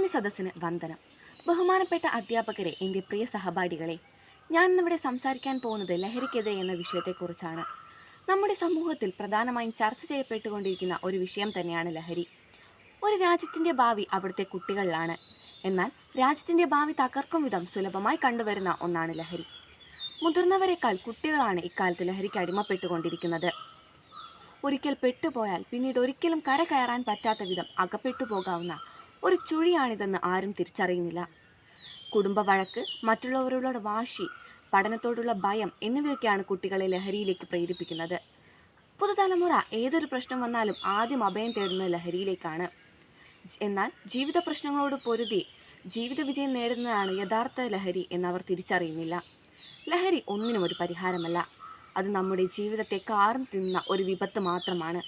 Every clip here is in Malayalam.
മാന്യ സദസ്സിന് വന്ദനം ബഹുമാനപ്പെട്ട അധ്യാപകരെ എൻ്റെ പ്രിയ സഹപാഠികളെ ഞാൻ ഇന്നിവിടെ സംസാരിക്കാൻ പോകുന്നത് ലഹരിക്കെതിരെ എന്ന വിഷയത്തെക്കുറിച്ചാണ് നമ്മുടെ സമൂഹത്തിൽ പ്രധാനമായും ചർച്ച ചെയ്യപ്പെട്ടുകൊണ്ടിരിക്കുന്ന ഒരു വിഷയം തന്നെയാണ് ലഹരി ഒരു രാജ്യത്തിൻ്റെ ഭാവി അവിടുത്തെ കുട്ടികളിലാണ് എന്നാൽ രാജ്യത്തിൻ്റെ ഭാവി തകർക്കും വിധം സുലഭമായി കണ്ടുവരുന്ന ഒന്നാണ് ലഹരി മുതിർന്നവരെക്കാൾ കുട്ടികളാണ് ഇക്കാലത്ത് ലഹരിക്ക് അടിമപ്പെട്ടുകൊണ്ടിരിക്കുന്നത് ഒരിക്കൽ പെട്ടുപോയാൽ പിന്നീട് ഒരിക്കലും കര കയറാൻ പറ്റാത്ത വിധം അകപ്പെട്ടു പോകാവുന്ന ഒരു ചുഴിയാണിതെന്ന് ആരും തിരിച്ചറിയുന്നില്ല കുടുംബ വഴക്ക് മറ്റുള്ളവരോടുള്ള വാശി പഠനത്തോടുള്ള ഭയം എന്നിവയൊക്കെയാണ് കുട്ടികളെ ലഹരിയിലേക്ക് പ്രേരിപ്പിക്കുന്നത് പുതുതലമുറ ഏതൊരു പ്രശ്നം വന്നാലും ആദ്യം അഭയം തേടുന്നത് ലഹരിയിലേക്കാണ് എന്നാൽ ജീവിത പ്രശ്നങ്ങളോട് പൊരുതി ജീവിത വിജയം നേടുന്നതാണ് യഥാർത്ഥ ലഹരി എന്നവർ തിരിച്ചറിയുന്നില്ല ലഹരി ഒന്നിനും ഒരു പരിഹാരമല്ല അത് നമ്മുടെ ജീവിതത്തെ കാർന്നു തിന്ന ഒരു വിപത്ത് മാത്രമാണ്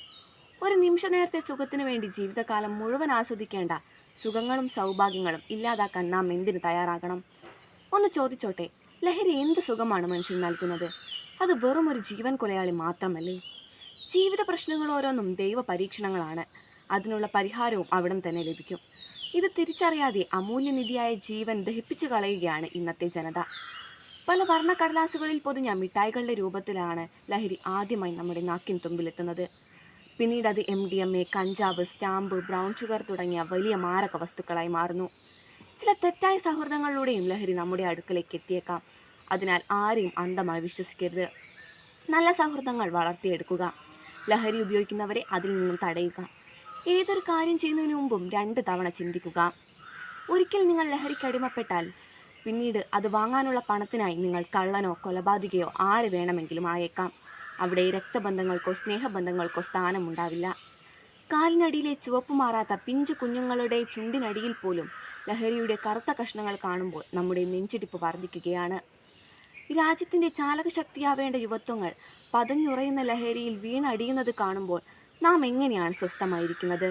ഒരു നിമിഷ നേരത്തെ സുഖത്തിനു വേണ്ടി ജീവിതകാലം മുഴുവൻ ആസ്വദിക്കേണ്ട സുഖങ്ങളും സൗഭാഗ്യങ്ങളും ഇല്ലാതാക്കാൻ നാം എന്തിനു തയ്യാറാകണം ഒന്ന് ചോദിച്ചോട്ടെ ലഹരി എന്ത് സുഖമാണ് മനുഷ്യൻ നൽകുന്നത് അത് വെറും ഒരു ജീവൻ കൊലയാളി മാത്രമല്ലേ ജീവിത പ്രശ്നങ്ങൾ ഓരോന്നും ദൈവ പരീക്ഷണങ്ങളാണ് അതിനുള്ള പരിഹാരവും അവിടം തന്നെ ലഭിക്കും ഇത് തിരിച്ചറിയാതെ അമൂല്യനിധിയായ ജീവൻ ദഹിപ്പിച്ചു കളയുകയാണ് ഇന്നത്തെ ജനത പല വർണ്ണ കടലാസുകളിൽ പൊതിഞ്ഞ മിഠായികളുടെ രൂപത്തിലാണ് ലഹരി ആദ്യമായി നമ്മുടെ നാക്കിൻ തുമ്പിലെത്തുന്നത് പിന്നീട് അത് എം ഡി എം എ കഞ്ചാവ് സ്റ്റാമ്പ് ബ്രൗൺ ഷുഗർ തുടങ്ങിയ വലിയ മാരക വസ്തുക്കളായി മാറുന്നു ചില തെറ്റായ സൗഹൃദങ്ങളിലൂടെയും ലഹരി നമ്മുടെ അടുക്കലേക്ക് എത്തിയേക്കാം അതിനാൽ ആരെയും അന്ധമായി വിശ്വസിക്കരുത് നല്ല സൗഹൃദങ്ങൾ വളർത്തിയെടുക്കുക ലഹരി ഉപയോഗിക്കുന്നവരെ അതിൽ നിന്നും തടയുക ഏതൊരു കാര്യം ചെയ്യുന്നതിന് മുമ്പും രണ്ട് തവണ ചിന്തിക്കുക ഒരിക്കൽ നിങ്ങൾ ലഹരിക്ക് അടിമപ്പെട്ടാൽ പിന്നീട് അത് വാങ്ങാനുള്ള പണത്തിനായി നിങ്ങൾ കള്ളനോ കൊലപാതകയോ ആര് വേണമെങ്കിലും ആയേക്കാം അവിടെ രക്തബന്ധങ്ങൾക്കോ സ്നേഹബന്ധങ്ങൾക്കോ സ്ഥാനമുണ്ടാവില്ല കാലിനടിയിലെ ചുവപ്പ് മാറാത്ത പിഞ്ചു കുഞ്ഞുങ്ങളുടെ ചുണ്ടിനടിയിൽ പോലും ലഹരിയുടെ കറുത്ത കഷ്ണങ്ങൾ കാണുമ്പോൾ നമ്മുടെ നെഞ്ചിടിപ്പ് വർദ്ധിക്കുകയാണ് രാജ്യത്തിൻ്റെ ചാലകശക്തിയാവേണ്ട യുവത്വങ്ങൾ പതഞ്ഞുറയുന്ന ലഹരിയിൽ വീണടിയുന്നത് കാണുമ്പോൾ നാം എങ്ങനെയാണ് സ്വസ്ഥമായിരിക്കുന്നത്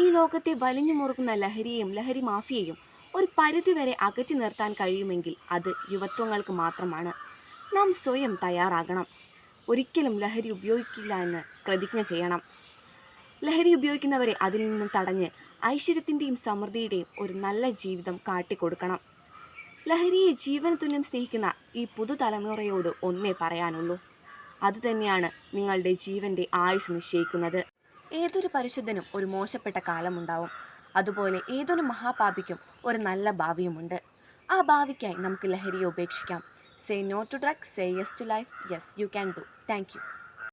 ഈ ലോകത്തെ വലിഞ്ഞു മുറുകുന്ന ലഹരിയെയും ലഹരി മാഫിയയും ഒരു പരിധിവരെ അകറ്റി നിർത്താൻ കഴിയുമെങ്കിൽ അത് യുവത്വങ്ങൾക്ക് മാത്രമാണ് നാം സ്വയം തയ്യാറാകണം ഒരിക്കലും ലഹരി ഉപയോഗിക്കില്ല എന്ന് പ്രതിജ്ഞ ചെയ്യണം ലഹരി ഉപയോഗിക്കുന്നവരെ അതിൽ നിന്നും തടഞ്ഞ് ഐശ്വര്യത്തിൻ്റെയും സമൃദ്ധിയുടെയും ഒരു നല്ല ജീവിതം കാട്ടിക്കൊടുക്കണം ലഹരിയെ ജീവൻ സ്നേഹിക്കുന്ന ഈ പുതുതലമുറയോട് ഒന്നേ പറയാനുള്ളൂ അതുതന്നെയാണ് നിങ്ങളുടെ ജീവൻ്റെ ആയുസ് നിശ്ചയിക്കുന്നത് ഏതൊരു പരിശുദ്ധനും ഒരു മോശപ്പെട്ട കാലമുണ്ടാവും അതുപോലെ ഏതൊരു മഹാപാപിക്കും ഒരു നല്ല ഭാവിയുമുണ്ട് ആ ഭാവിക്കായി നമുക്ക് ലഹരിയെ ഉപേക്ഷിക്കാം Say no to drugs, say yes to life. Yes, you can do. Thank you.